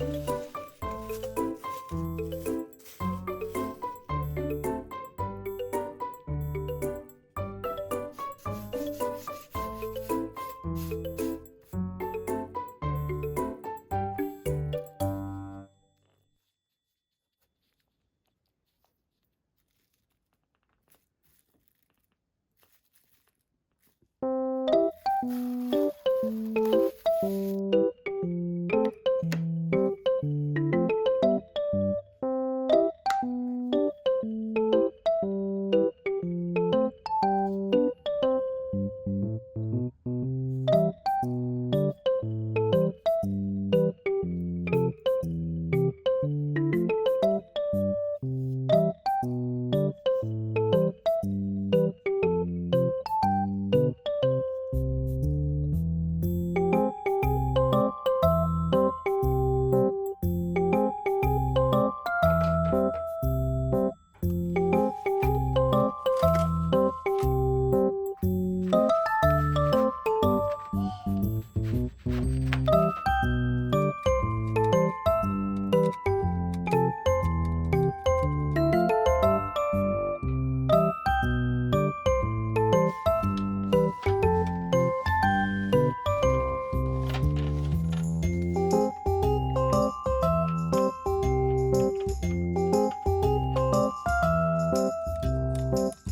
음. Música